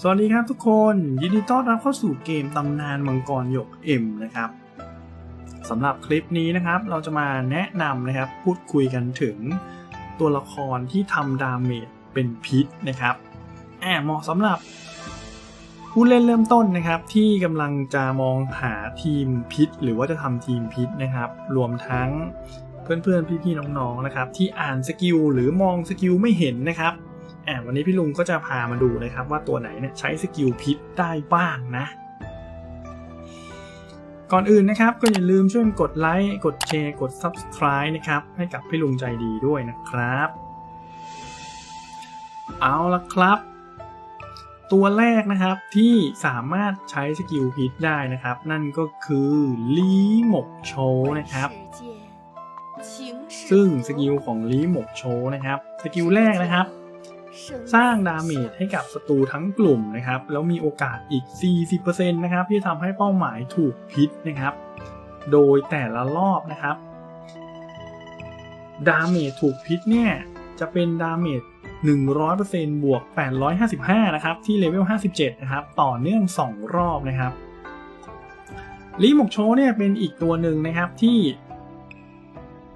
สวัสดีครับทุกคนยินดีต้อนรับเข้าสู่เกมตำนานมังกรหยกเอ็มนะครับสำหรับคลิปนี้นะครับ เราจะมาแนะนำนะครับพูดคุยกันถึงตัวละครที่ทำดาเมจเป็นพิษนะครับแอบเหมาะสำหรับผู้เล่นเริ่มต้นนะครับ ที่กำลังจะมองหาทีมพิษ หรือว่าจะทำทีมพิษนะครับ รวมทั้งเพื่อนๆพี่ๆน้องๆนะครับ ที่อ่านสกิลหรือมองสกิลไม่เห็นนะครับ แอบวันนี้พี่ลุงก็จะพามาดูนะครับว่าตัวไหนเนี่ยใช้สกิลพิษได้บ้างนะ ก่อนอื่นนะครับก็อย่าลืมช่วยกดไลค์กดแชร์กด Subscribe นะครับให้กับพี่ลุงใจดีด้วยนะครับ เอาละครับ ตัวแรกนะครับที่สามารถใช้สกิลพิษได้นะครับ นั่นก็คือลีหมกโชนะครับซึ่งสกิลของลีหมกโชนะครับ สกิลแรกนะครับ สร้างดาเมจให้กับศัตรูทั้งกลุ่มนะครับ แล้วมีโอกาสอีก 40%นะครับที่ทำให้เป้าหมายถูกพิษนะครับ โดยแต่ละรอบนะครับ ดาเมจถูกพิษเนี่ย จะเป็นดาเมจ100%บวก 855 นะครับ ที่เลเวล 57 นะครับ ต่อเนื่อง 2 รอบนะครับลีหมกโชเนี่ยเป็นอีกตัวหนึ่งนะครับที่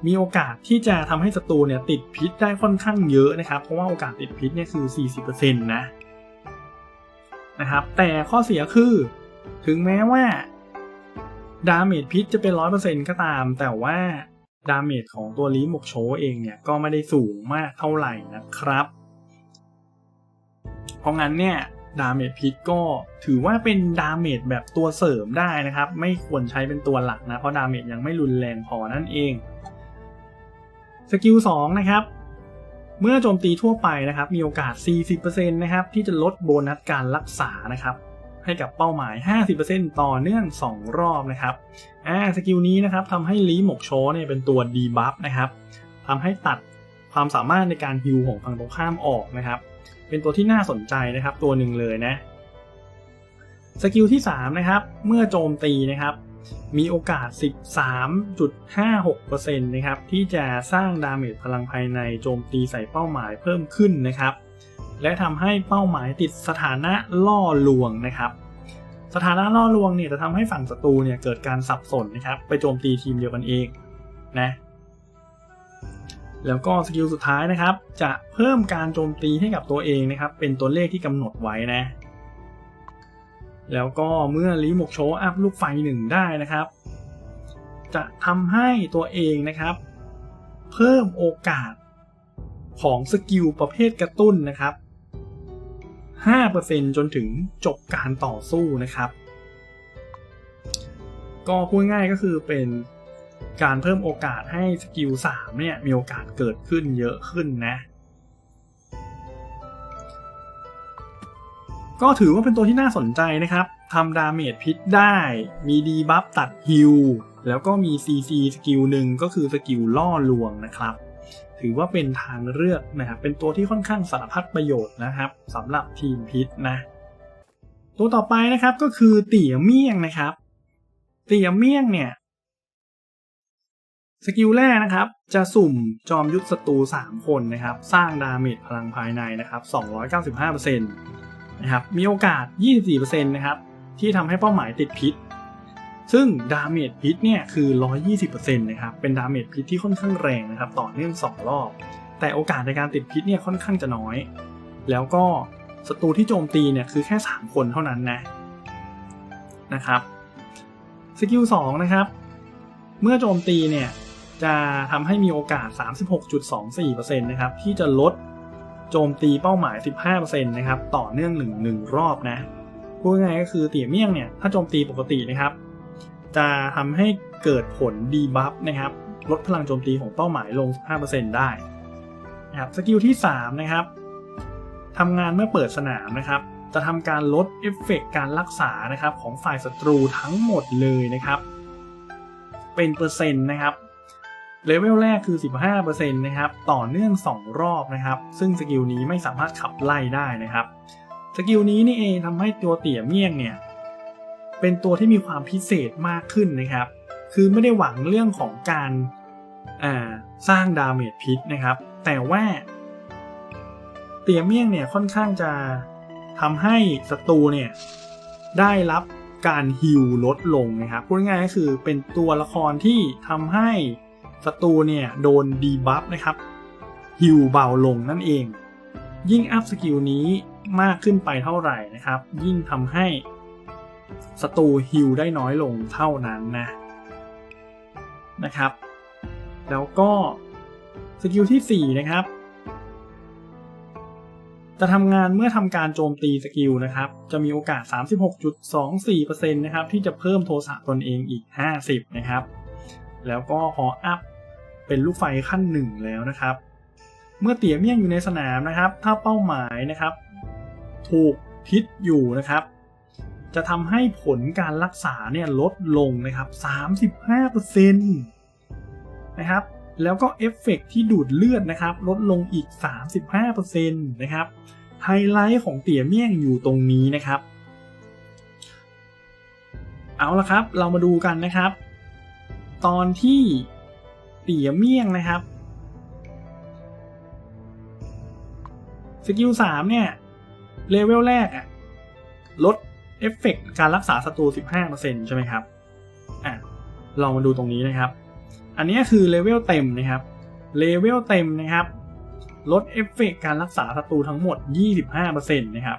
มีโอกาสที่จะทำให้ศัตรูเนี่ยติดพิษได้ค่อนข้างเยอะนะครับ เพราะว่าโอกาสติดพิษเนี่ยคือ 40%นะนะครับ แต่ข้อเสียคือถึงแม้ว่าดาเมจพิษจะเป็น 100%ก็ตาม แต่ว่าดาเมจของตัวลีหมกโชเองเนี่ยก็ไม่ได้สูงมากเท่าไหร่นะครับ เพราะงั้นเนี่ยดาเมจพิษก็ถือว่าเป็นดาเมจแบบตัวเสริมได้นะครับ ไม่ควรใช้เป็นตัวหลักนะ เพราะดาเมจยังไม่รุนแรงพอนั่นเอง สกิล2นะครับเมื่อโจมตีทั่วไปนะครับ มีโอกาส 40%นะครับที่จะลดโบนัสการรักษานะครับ ให้กับเป้าหมาย 50%ต่อเนื่อง 2 รอบนะครับอ่าสกิลนี้นะครับทำให้ลีหมกโชเนี่ยเป็นตัวดีบัฟนะครับทำให้ตัดความสามารถในการฮิลของฝั่งตรงข้ามออกนะครับ เป็นตัวที่น่าสนใจนะครับ ตัวหนึ่งเลยนะสกิลที่3นะครับเมื่อโจมตีนะครับ มีโอกาส 13.56%นะครับที่จะสร้างดาเมจพลังภายในโจมตีใส่เป้าหมายเพิ่มขึ้นนะครับ และทำให้เป้าหมายติดสถานะล่อลวงนะครับสถานะล่อลวงเนี่ยจะทำให้ฝั่งศัตรูเนี่ยเกิดการสับสนนะครับ ไปโจมตีทีมเดียวกันเองนะแล้วก็สกิลสุดท้ายนะครับ จะเพิ่มการโจมตีให้กับตัวเองนะครับ เป็นตัวเลขที่กำหนดไว้นะ แล้วก็เมื่อลีหมกโชอัพลูกไฟหนึ่งได้นะครับ จะทำให้ตัวเองนะครับ เพิ่มโอกาสของสกิลประเภทกระตุ้นนะครับ 5%จนถึงจบการต่อสู้นะครับ ก็พูดง่ายก็คือเป็นการเพิ่มโอกาสให้สกิล3เนี่ยมีโอกาสเกิดขึ้นเยอะขึ้นนะ ก็ถือว่าเป็นตัวที่น่าสนใจนะครับทำดาเมจพิษได้ มีดีบัฟตัดฮิลแล้วก็มี CC สกิลหนึ่งก็คือสกิลล่อลวงนะครับ ถือว่าเป็นทางเลือกนะครับ เป็นตัวที่ค่อนข้างสารพัดประโยชน์นะครับสำหรับทีมพิษนะ ตัวต่อไปนะครับก็คือเตี่ยเมี่ยงนะครับ เตี่ยเมี่ยงเนี่ยสกิลแรกนะครับ จะสุ่มจอมยุทธศัตรู3คนนะครับ สร้างดาเมจพลังภายในนะครับ295% นะครับมีโอกาส 24%นะครับที่ทำให้เป้าหมายติดพิษ ซึ่งดาเมจพิษเนี่ยคือ 120%นะครับเป็นดาเมจพิษที่ค่อนข้างแรงนะครับต่อเนื่อง 2 รอบ แต่โอกาสในการติดพิษเนี่ยค่อนข้างจะน้อย แล้วก็ศัตรูที่โจมตีเนี่ยคือแค่ 3 คนเท่านั้นนะนะครับสกิล2นะครับเมื่อโจมตีเนี่ยจะทำให้มีโอกาส 36.24%นะครับที่จะลด โจมตีเป้าหมาย 15%นะครับต่อเนื่อง1 1รอบนะพูดง่ายก็คือเตี่ยเมี่ยงเนี่ยถ้าโจมตีปกตินะครับจะทำให้เกิดผลดีบัฟนะครับลดพลังโจมตีของเป้าหมายลง 15%ได้นะครับสกิลที่ 3 นะครับทำงานเมื่อเปิดสนามนะครับ จะทำการลดเอฟเฟกการรักษานะครับของฝ่ายศัตรูทั้งหมดเลยนะครับ เป็นเปอร์เซ็นต์นะครับ เลเวลแรกคือ 15%นะครับ ต่อเนื่อง 2 รอบนะครับ ซึ่งสกิลนี้ไม่สามารถขับไล่ได้นะครับ สกิลนี้นี่เองทำให้ตัวเตี่ยเมี่ยงเนี่ย เป็นตัวที่มีความพิเศษมากขึ้นนะครับ คือไม่ได้หวังเรื่องของการสร้างดาเมจพิษนะครับ แต่ว่า เตี่ยเมี่ยงเนี่ยค่อนข้างจะทำให้ศัตรูเนี่ยได้รับการฮิลลดลงนะครับ พูดง่ายก็คือเป็นตัวละครที่ทำให้ ศัตรูเนี่ยโดนดีบัฟนะครับฮิลเบาลงนั่นเอง ยิ่งอัพสกิลนี้มากขึ้นไปเท่าไหร่นะครับ ยิ่งทำให้ศัตรูฮิลได้น้อยลงเท่านั้นนะนะครับ แล้วก็สกิลที่ 4 นะครับ จะทำงานเมื่อทำการโจมตีสกิลนะครับ จะมีโอกาส 36.24%นะครับที่จะเพิ่มโทสะตนเองอีก 50 นะครับ แล้วก็พออัพ เป็นลูกไฟขั้นหนึ่งแล้วนะครับ เมื่อเตี่ยเมี่ยงอยู่ในสนามนะครับ ถ้าเป้าหมายนะครับ ถูกพิษอยู่นะครับ จะทำให้ผลการรักษาเนี่ยลดลงนะครับ35%นะครับแล้วก็เอฟเฟกต์ที่ดูดเลือดนะครับ ลดลงอีก 35%นะครับไฮไลท์ของเตี่ยเมี่ยงอยู่ตรงนี้นะครับ เอาละครับ เรามาดูกันนะครับ ตอนที่ เตี่ยเมี่ยงนะครับ สกิล3เนี่ย เลเวลแรกอะลดเอฟเฟกต์การรักษาศัตรู 15%ใช่ไหมครับ อะ เรามาดูตรงนี้นะครับ อันนี้คือเลเวลเต็มนะครับ เลเวลเต็มนะครับ ลดเอฟเฟกต์การรักษาศัตรูทั้งหมด 25%นะครับ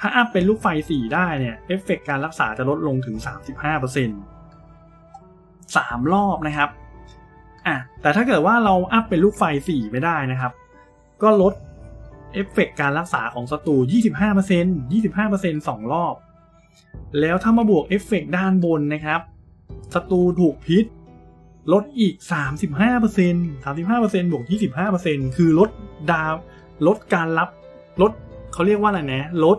ถ้าอัพเป็นลูกไฟ 4 ได้เนี่ย เอฟเฟกต์การรักษาจะลดลงถึง 35% 3 รอบนะครับ อะแต่ถ้าเกิดว่าเราอัพเป็นลูกไฟ 4ไม่ได้นะครับ ก็ลดเอฟเฟกต์การรักษาของศัตรู 25% 25% 2 รอบ แล้วถ้ามาบวกเอฟเฟกต์ด้านบนนะครับศัตรูถูกพิษ ลดอีก 35% 35%บวก 25%คือลดดาวลดการรับลดเขาเรียกว่าอะไรนะ ลด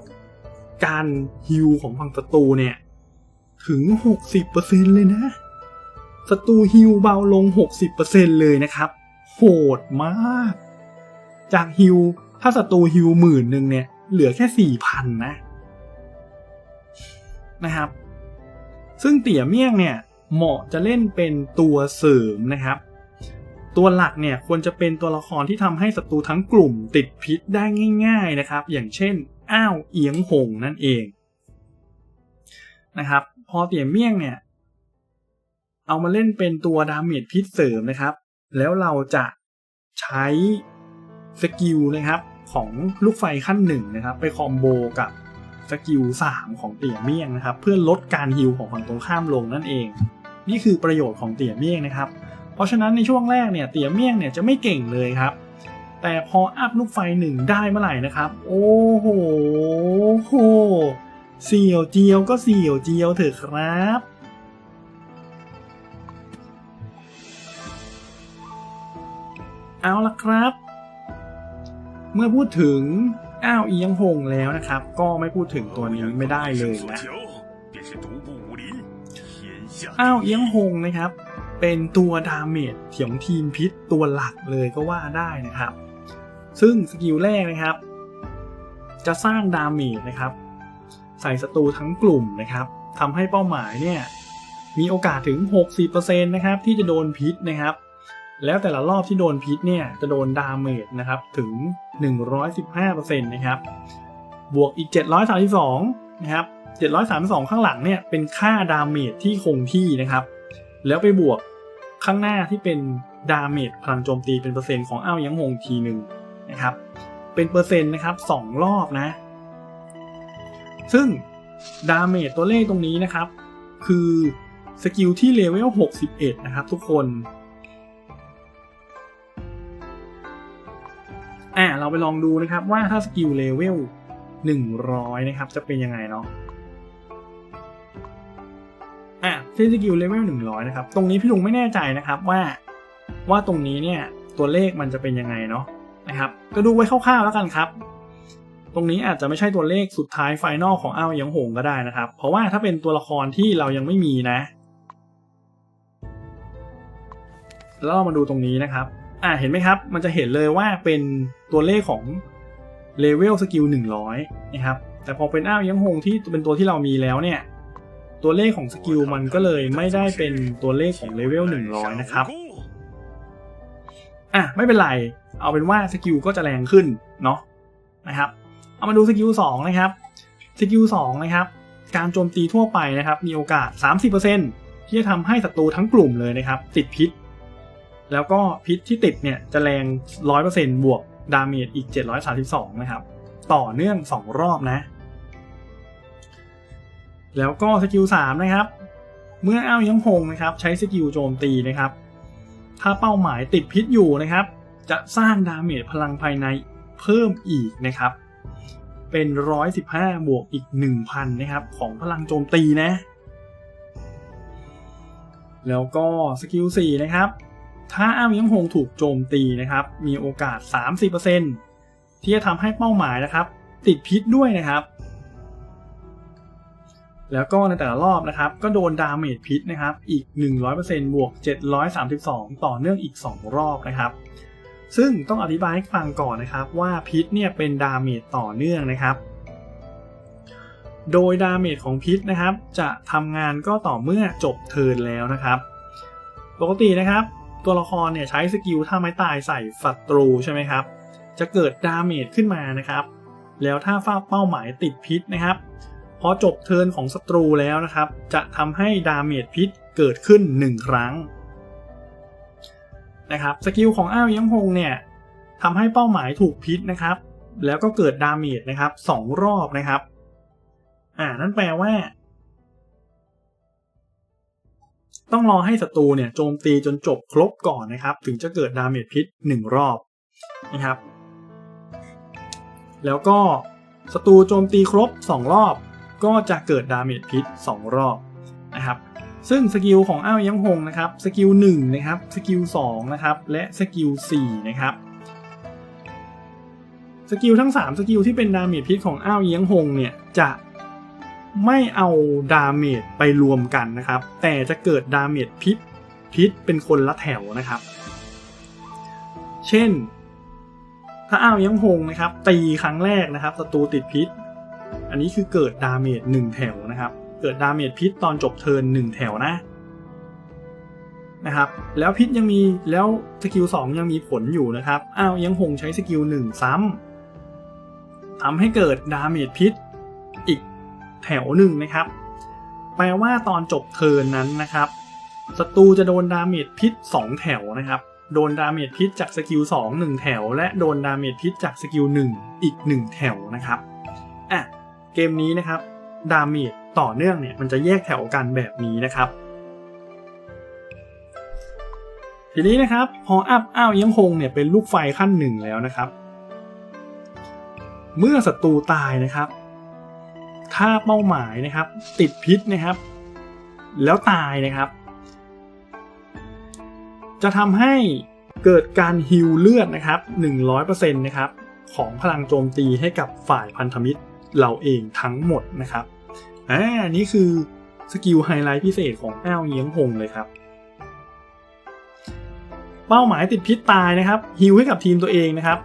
การฮิวของฝั่งศัตรูเนี่ย ถึง 60%เลยนะ ศัตรูฮิวเบาลง 60%เลยนะครับ โหดมาก จากฮิวถ้าศัตรูฮิวหมื่นหนึ่งเนี่ย เหลือแค่ 4,000 นะ นะครับ ซึ่งเตี่ยเมี่ยงเนี่ย เหมาะจะเล่นเป็นตัวเสริมนะครับ ตัวหลักเนี่ยควรจะเป็นตัวละครที่ทำให้ศัตรูทั้งกลุ่มติดพิษได้ง่าย ๆนะครับ อย่างเช่น อ้าวเอียงหงนั่นเองนะครับ พอเตี่ยเมี่ยงเนี่ย เอามาเล่นเป็นตัวดาเมจพิษเสริมนะครับ แล้วเราจะใช้สกิลนะครับของลูกไฟขั้นหนึ่งนะครับ ไปคอมโบกับสกิล3ของเตี่ยเมี่ยงนะครับ เพื่อลดการฮิลของฝั่งตรงข้ามลงนั่นเอง นี่คือประโยชน์ของเตี่ยเมี่ยงนะครับ เพราะฉะนั้นในช่วงแรกเนี่ยเตี่ยเมี่ยงเนี่ยจะไม่เก่งเลยครับ แต่พออัพลูกไฟหนึ่งได้เมื่อไหร่นะครับ โอ้โหโหเสี่ยวเจียวก็เสี่ยวเจียวเถอะครับ เอาละครับ เมื่อพูดถึงอ้าวเอียงหงแล้วนะครับ ก็ไม่พูดถึงตัวนี้ไม่ได้เลยนะอ้าวเอียงหงนะครับ เป็นตัวดาเมจของทีมพิษตัวหลักเลยก็ว่าได้นะครับ ซึ่งสกิลแรกนะครับ จะสร้างดาเมจนะครับ ใส่ศัตรูทั้งกลุ่มนะครับทำให้เป้าหมายเนี่ยมีโอกาสถึง 60%นะครับที่จะโดนพิษนะครับ แล้วแต่ละรอบที่โดนพิษเนี่ยจะโดนดาเมจนะครับถึง 115%นะครับบวกอีก 732นะครับ732 ข้างหลังเนี่ยเป็นค่าดาเมจที่คงที่นะครับ แล้วไปบวกข้างหน้าที่เป็นดาเมจพลังโจมตีเป็นเปอร์เซ็นต์ของอ้าวยังหงทีหนึ่งนะครับ เป็นเปอร์เซ็นต์นะครับสองรอบนะ ซึ่งดาเมจตัวเลขตรงนี้นะครับ คือสกิลที่เลเวล 61 นะครับทุกคน เราไปลองดูนะครับว่าถ้าสกิลเลเวล100 นะครับ จะเป็นยังไงเนาะอะที่สกิลเลเวล100 นะครับ ตรงนี้พี่ลุงไม่แน่ใจนะครับว่าว่าตรงนี้เนี่ยตัวเลขมันจะเป็นยังไงเนาะนะครับ ก็ดูไว้คร่าวๆแล้วกันครับ ตรงนี้อาจจะไม่ใช่ตัวเลขสุดท้ายไฟนอลของอ้าวยังหงก็ได้นะครับ เพราะว่าถ้าเป็นตัวละครที่เรายังไม่มีนะแล้วเรามาดูตรงนี้นะครับ อ่าเห็นไหมครับ มันจะเห็นเลยว่าเป็นตัวเลขของเลเวลสกิล100 นะครับ แต่พอเป็นอ้าวยังหงที่เป็นตัวที่เรามีแล้วเนี่ย ตัวเลขของสกิลมันก็เลยไม่ได้เป็นตัวเลขของเลเวล100 นะครับ อะไม่เป็นไร เอาเป็นว่าสกิลก็จะแรงขึ้นเนาะนะครับ เอามาดูสกิล2นะครับ สกิล2นะครับ การโจมตีทั่วไปนะครับ มีโอกาส 30%ที่จะทำให้ศัตรูทั้งกลุ่มเลยนะครับ ติดพิษ แล้วก็พิษที่ติดเนี่ยจะแรง 100%บวกดาเมจอีก 732 นะครับ ต่อเนื่อง 2 รอบนะ แล้วก็สกิล 3 นะครับ เมื่ออ้าวยังหงนะครับ ใช้สกิลโจมตีนะครับ ถ้าเป้าหมายติดพิษอยู่นะครับ จะสร้างดาเมจพลังภายในเพิ่มอีกนะครับ เป็น 115 บวกอีก 1,000 นะครับ ของพลังโจมตีนะ แล้วก็สกิล 4 นะครับ ถ้าอ้าวยังหงถูกโจมตีนะครับ มีโอกาส 30%ที่จะทำให้เป้าหมายนะครับ ติดพิษด้วยนะครับ แล้วก็ในแต่ละรอบนะครับ ก็โดนดาเมจพิษนะครับ อีก 100%บวก 732 ต่อเนื่องอีก 2 รอบนะครับ ซึ่งต้องอธิบายให้ฟังก่อนนะครับว่าพิษเนี่ยเป็นดาเมจต่อเนื่องนะครับ โดยดาเมจของพิษนะครับ จะทำงานก็ต่อเมื่อจบเทิร์นแล้วนะครับ ปกตินะครับ ตัวละครเนี่ยใช้สกิลท่าไม้ตายใส่ศัตรูใช่ไหมครับ จะเกิดดาเมจขึ้นมานะครับ แล้วถ้าฝ้าเป้าหมายติดพิษนะครับ พอจบเทิร์นของศัตรูแล้วนะครับ จะทำให้ดาเมจพิษเกิดขึ้น 1 ครั้งนะครับสกิลของอ้าวยังฮงเนี่ยทำให้เป้าหมายถูกพิษนะครับ แล้วก็เกิดดาเมจนะครับสองรอบนะครับอ่านั่นแปลว่า ต้องรอให้ศัตรูเนี่ยโจมตีจนจบครบก่อนนะครับ ถึงจะเกิดดาเมจพิษหนึ่งรอบนะครับ แล้วก็ศัตรูโจมตีครบ 2 รอบ ก็จะเกิดดาเมจพิษ 2 รอบนะครับซึ่งสกิลของอ้าวยังหงนะครับสกิล1นะครับสกิล2นะครับและสกิล4นะครับสกิลทั้ง 3 สกิลที่เป็นดาเมจพิษของอ้าวเยียงหงเนี่ยจะ ไม่เอาดาเมจไปรวมกันนะครับ แต่จะเกิดดาเมจพิษพิษเป็นคนละแถวนะครับ เช่น ถ้าอ้าวยังหงนะครับ ตีครั้งแรกนะครับศัตรูติดพิษ อันนี้คือเกิดดาเมจหนึ่งแถวนะครับ เกิดดาเมจพิษตอนจบเทิร์นหนึ่งแถวนะนะครับแล้วพิษยังมีแล้วสกิลสองยังมีผลอยู่นะครับอ้าวยังหงใช้สกิลหนึ่งซ้ำทำให้เกิดดาเมจพิษ ถวหนึ่งนะครับ แปลว่าตอนจบเทิร์นนั้นนะครับศัตรูจะโดนดาเมจพิษสองแถวนะครับ โดนดาเมจพิษจากสกิล2 1 แถว และโดนดาเมจพิษจากสกิล1อีก 1 แถวนะครับอะเกมนี้นะครับดาเมจต่อเนื่องเนี่ยมันจะแยกแถวกันแบบนี้นะครับทีนี้นะครับพออัพอ้าวยังคงเนี่ยเป็นลูกไฟขั้นหนึ่งแล้วนะครับ เมื่อศัตรูตายนะครับ ถ้าเป้าหมายนะครับ ติดพิษนะครับ แล้วตายนะครับ จะทำให้เกิดการฮิลเลือดนะครับ 100%นะครับของพลังโจมตีให้กับฝ่ายพันธมิตรเราเองทั้งหมดนะครับ อ่า นี่คือสกิลไฮไลท์พิเศษของอ้าวเยียงหงเลยครับ เป้าหมายติดพิษตายนะครับฮิลให้กับทีมตัวเองนะครับ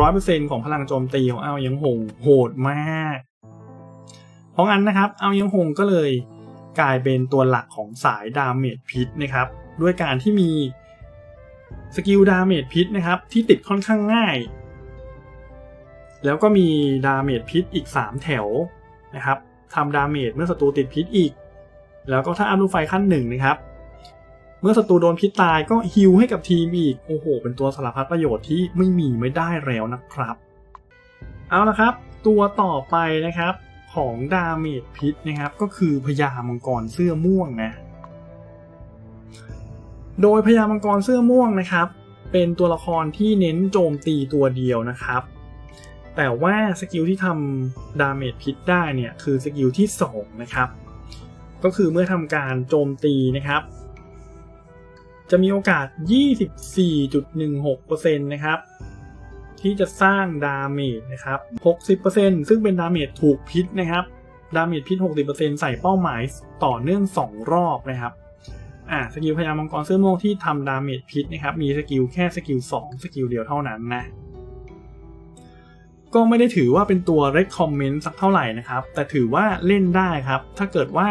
100%ของพลังโจมตีของอ้าวเยียงหงโหดมาก เพราะงั้นนะครับเอาวยียงหงก็เลยกลายเป็นตัวหลักของสายดาเมจพิษนะครับ ด้วยการที่มีสกิลดาเมจพิษนะครับที่ติดค่อนข้างง่าย แล้วก็มีดาเมจพิษอีก 3 แถวนะครับทำดาเมจเมื่อศัตรูติดพิษอีก แล้วก็ถ้าอัพลูกไฟขั้นหนึ่งนะครับ เมื่อศัตรูโดนพิษตายก็ฮิลให้กับทีมอีก โอ้โห เป็นตัวสารพัดประโยชน์ที่ไม่มีไม่ได้แล้วนะครับ เอาละครับ ตัวต่อไปนะครับ ของดาเมจพิษนะครับ ก็คือพญามังกรเสื้อม่วงนะ โดยพญามังกรเสื้อม่วงนะครับ เป็นตัวละครที่เน้นโจมตีตัวเดียวนะครับ แต่ว่าสกิลที่ทำดาเมจพิษได้เนี่ยคือสกิลที่2นะครับ ก็คือเมื่อทำการโจมตีนะครับจะมีโอกาส 24.16%นะครับ ที่จะสร้างดาเมจนะครับ 60%ซึ่งเป็นดาเมจถูกพิษนะครับ ดาเมจพิษ 60%ใส่เป้าหมายต่อเนื่อง 2 รอบนะครับ อ่าสกิลพญามังกรเสื้อม่วงที่ทำดาเมจพิษนะครับ มีสกิลแค่สกิล2สกิลเดียวเท่านั้นนะ ก็ไม่ได้ถือว่าเป็นตัว recommend สักเท่าไหร่นะครับ แต่ถือว่าเล่นได้ครับ ถ้าเกิดว่า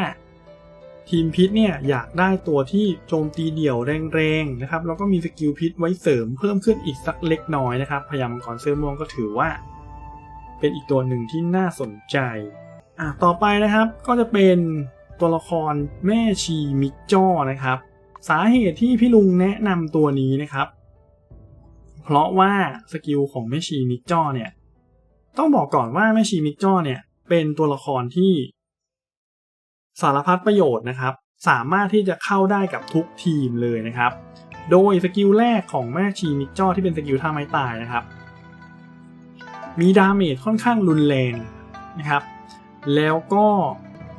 ทีมพิษเนี่ยอยากได้ตัวที่โจมตีเดี่ยวแรงๆนะครับแล้วก็มีสกิลพิษไว้เสริมเพิ่มขึ้นอีกสักเล็กน้อยนะครับพยายามมังกรเสื้อม่วงก็ถือว่า เป็นอีกตัวหนึ่งที่น่าสนใจอะต่อไปนะครับก็จะเป็นตัวละครแม่ชีมิกจ้อนะครับ สาเหตุที่พี่ลุงแนะนำตัวนี้นะครับ เพราะว่าสกิลของแม่ชีมิกจ้อเนี่ยต้องบอกก่อนว่าแม่ชีมิกจ้อเนี่ยเป็นตัวละครที่ สารพัดประโยชน์นะครับ สามารถที่จะเข้าได้กับทุกทีมเลยนะครับ โดยสกิลแรกของแม่ชีมิกจ้อที่เป็นสกิลท่าไม้ตายนะครับ มีดาเมจค่อนข้างรุนแรงนะครับ แล้วก็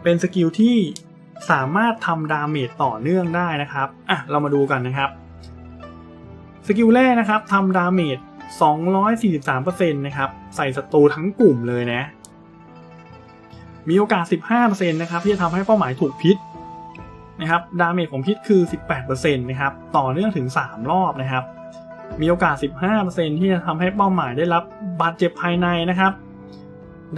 เป็นสกิลที่สามารถทำดาเมจต่อเนื่องได้นะครับอะเรามาดูกันนะครับ สกิลแรกนะครับทำดาเมจ243%นะครับ ใส่ศัตรูทั้งกลุ่มเลยนะ มีโอกาส 15%นะครับที่จะทำให้เป้าหมายถูกพิษนะครับดาเมจของพิษคือ 18%นะครับต่อเนื่องถึง 3 รอบนะครับ มีโอกาส 15%ที่จะทำให้เป้าหมายได้รับบาดเจ็บภายในนะครับ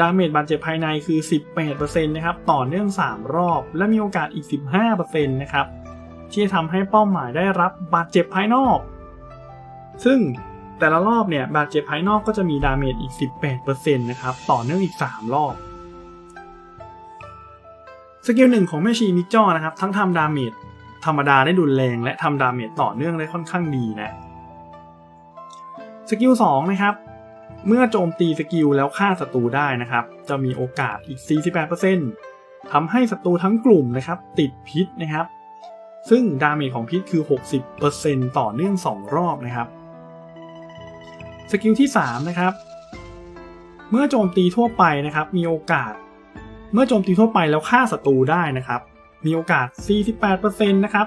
ดาเมจบาดเจ็บภายในคือ 18%นะครับต่อเนื่อง 3 รอบ และมีโอกาสอีก 15%นะครับที่จะทำให้เป้าหมายได้รับบาดเจ็บภายนอก ซึ่งแต่ละรอบเนี่ยบาดเจ็บภายนอกก็จะมีดาเมจอีก 18%นะครับต่อเนื่องอีก 3 รอบ สกิลหนึ่งของแม่ชีมิกจอนะครับทั้งทำดาเมจธรรมดาได้ดุนแรงและทำดาเมจต่อเนื่องได้ค่อนข้างดีนะสกิล2นะครับเมื่อโจมตีสกิลแล้วฆ่าศัตรูได้นะครับ จะมีโอกาสอีก 48%ทำให้ศัตรูทั้งกลุ่มนะครับ ติดพิษนะครับ ซึ่งดาเมจของพิษคือ 60%ต่อเนื่อง 2 รอบนะครับสกิลที่3นะครับเมื่อโจมตีทั่วไปนะครับ มีโอกาส เมื่อโจมตีทั่วไปแล้วฆ่าศัตรูได้นะครับ มีโอกาส 48%นะครับ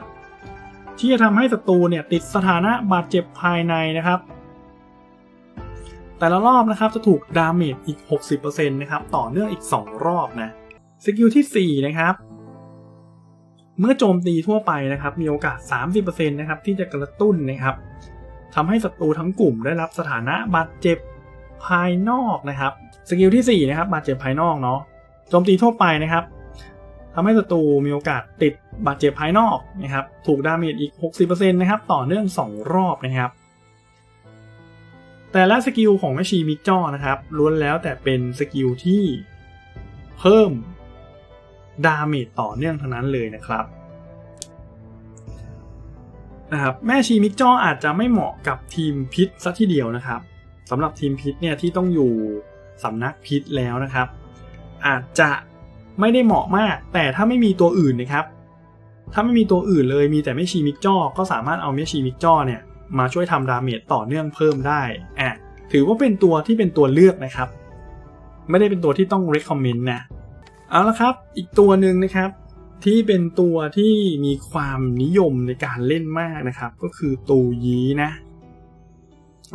ที่จะทำให้ศัตรูเนี่ยติดสถานะบาดเจ็บภายในนะครับ แต่ละรอบนะครับจะถูกดาเมจอีก 60%นะครับ ต่อเนื่องอีก 2 รอบนะ สกิลที่ 4 นะครับ เมื่อโจมตีทั่วไปนะครับ มีโอกาส 30%นะครับที่จะกระตุ้นนะครับทำให้ศัตรูทั้งกลุ่มได้รับสถานะบาดเจ็บภายนอกนะครับ สกิลที่ 4 นะครับบาดเจ็บภายนอกเนาะ โจมตีทั่วไปนะครับทำให้ศัตรูมีโอกาสติดบาดเจ็บภายนอกนะครับถูกดาเมจอีก 60%นะครับต่อเนื่อง 2 รอบนะครับ แต่ละสกิลของแมชชีมิกจอนะครับล้วนแล้วแต่เป็นสกิลที่เพิ่มดาเมจต่อเนื่องทั้งนั้นเลยนะครับนะครับแม่ชีมิกจออาจจะไม่เหมาะกับทีมพิษซะทีเดียวนะครับสำหรับทีมพิษเนี่ยที่ต้องอยู่สำนักพิษแล้วนะครับ อาจจะไม่ได้เหมาะมาก แต่ถ้าไม่มีตัวอื่นนะครับ ถ้าไม่มีตัวอื่นเลยมีแต่แม่ชีมิกจอก็สามารถเอาแม่ชีมิกจอเนี่ยมาช่วยทำดาเมจต่อเนื่องเพิ่มได้อะถือว่าเป็นตัวที่เป็นตัวเลือกนะครับ ไม่ได้เป็นตัวที่ต้อง recommend นะเอาละครับ อีกตัวหนึ่งนะครับ ที่เป็นตัวที่มีความนิยมในการเล่นมากนะครับ ก็คือตูยีนะ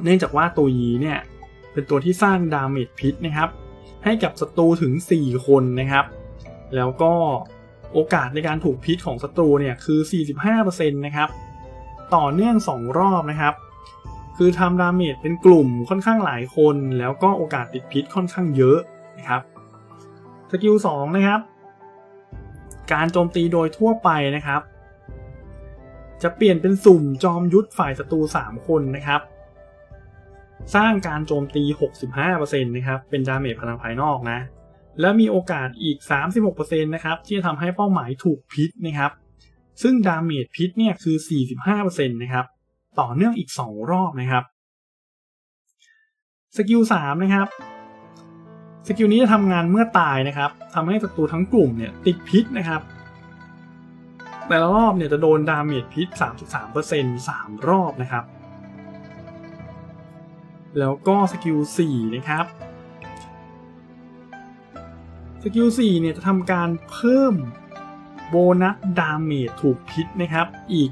เนื่องจากว่าตูยีเนี่ยเป็นตัวที่สร้างดาเมจพิษนะครับ ให้กับศัตรูถึง 4 คนนะครับ แล้วก็โอกาสในการถูกพิษของศัตรูเนี่ยคือ 45%นะครับ ต่อเนื่อง 2 รอบนะครับ คือทำดาเมจเป็นกลุ่มค่อนข้างหลายคน แล้วก็โอกาสติดพิษค่อนข้างเยอะนะครับ สกิล 2 นะครับ การโจมตีโดยทั่วไปนะครับ จะเปลี่ยนเป็นสุ่มจอมยุทธฝ่ายศัตรู 3 คนนะครับ สร้างการโจมตี 65%นะครับ เป็นดาเมจพลังภายนอกนะ แล้วมีโอกาสอีก 36%นะครับ ที่จะทำให้เป้าหมายถูกพิษนะครับ ซึ่งดาเมจพิษเนี่ยคือ 45%นะครับ ต่อเนื่องอีก 2 รอบนะครับ สกิล 3 นะครับ สกิลนี้จะทำงานเมื่อตายนะครับทำให้ศัตรูทั้งกลุ่มเนี่ยติดพิษนะครับ แต่ละรอบเนี่ยจะโดนดาเมจพิษ 33% 3 รอบนะครับ แล้วก็สกิล4นะครับสกิล4เนี่ยจะทำการเพิ่มโบนัสดาเมจถูกพิษนะครับ อีก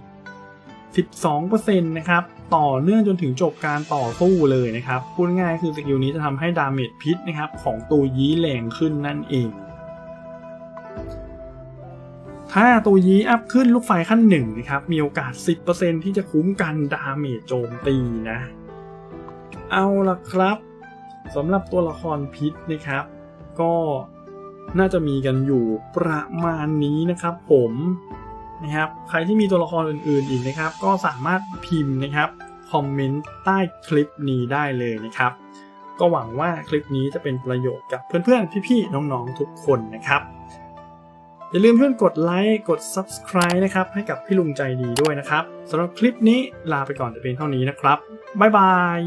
12%นะครับ ต่อเนื่องจนถึงจบการต่อสู้เลยนะครับ พูดง่ายคือสกิลนี้จะทำให้ดาเมจพิษนะครับของตัวยี้แรงขึ้นนั่นเอง ถ้าตัวยี้อัพขึ้นลูกไฟขั้นหนึ่งนะครับ มีโอกาส 10%ที่จะคุ้มกันดาเมจโจมตีนะ เอาละครับสำหรับตัวละครพิษนะครับ ก็น่าจะมีกันอยู่ประมาณนี้นะครับ ผมนะครับใครที่มีตัวละครอื่นๆอีกนะครับ ก็สามารถพิมพ์นะครับคอมเมนต์ใต้คลิปนี้ได้เลยนะครับ ก็หวังว่าคลิปนี้จะเป็นประโยชน์กับเพื่อนๆ พี่ๆ น้องๆ ทุกคนนะครับ อย่าลืมเพื่อนกดไลค์กด Subscribe นะครับ ให้กับพี่ลุงใจดีด้วยนะครับสำหรับคลิปนี้ลาไปก่อนแต่เพียงเท่านี้นะครับ บ๊ายบาย